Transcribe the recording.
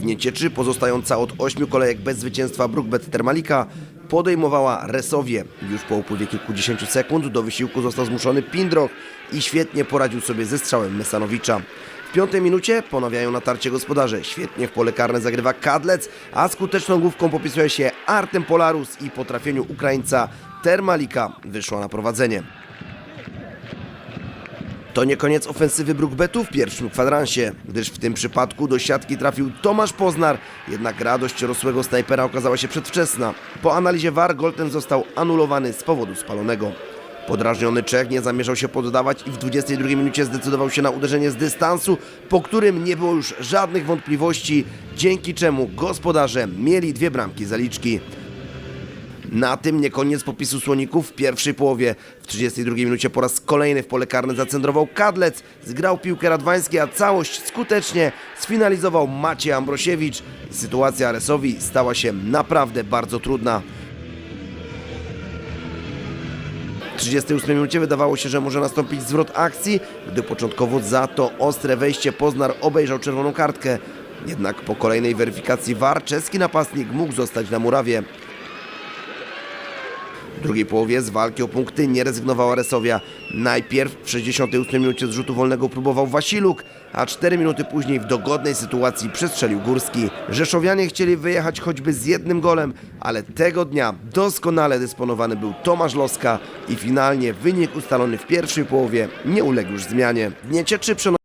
W Niecieczy, pozostająca od ośmiu kolejek bez zwycięstwa Brookbet Termalika, podejmowała Resowie. Już po upływie kilkudziesięciu sekund do wysiłku został zmuszony Pindroch i świetnie poradził sobie ze strzałem Mesanowicza. W piątej minucie ponawiają natarcie gospodarze. Świetnie w pole karne zagrywa Kadlec, a skuteczną główką popisuje się Artem Polarus i po trafieniu Ukraińca Termalika wyszła na prowadzenie. To nie koniec ofensywy Brookbetu w pierwszym kwadransie, gdyż w tym przypadku do siatki trafił Tomasz Poznar, jednak radość rosłego snajpera okazała się przedwczesna. Po analizie VAR gol ten został anulowany z powodu spalonego. Podrażniony Czech nie zamierzał się poddawać i w 22 minucie zdecydował się na uderzenie z dystansu, po którym nie było już żadnych wątpliwości, dzięki czemu gospodarze mieli dwie bramki zaliczki. Na tym nie koniec popisu słoników w pierwszej połowie. W 32 minucie po raz kolejny w pole karne zacentrował Kadlec, zgrał piłkę Radwański, a całość skutecznie sfinalizował Maciej Ambrosiewicz. Sytuacja Resowi stała się naprawdę bardzo trudna. W 38 minucie wydawało się, że może nastąpić zwrot akcji, gdy początkowo za to ostre wejście Poznar obejrzał czerwoną kartkę. Jednak po kolejnej weryfikacji VAR czeski napastnik mógł zostać na murawie. W drugiej połowie z walki o punkty nie rezygnowała Resowia. Najpierw w 68 minucie z rzutu wolnego próbował Wasiluk, a 4 minuty później w dogodnej sytuacji przestrzelił Górski. Rzeszowianie chcieli wyjechać choćby z jednym golem, ale tego dnia doskonale dysponowany był Tomasz Loska i finalnie wynik ustalony w pierwszej połowie nie uległ już zmianie. Niecieczy przenosi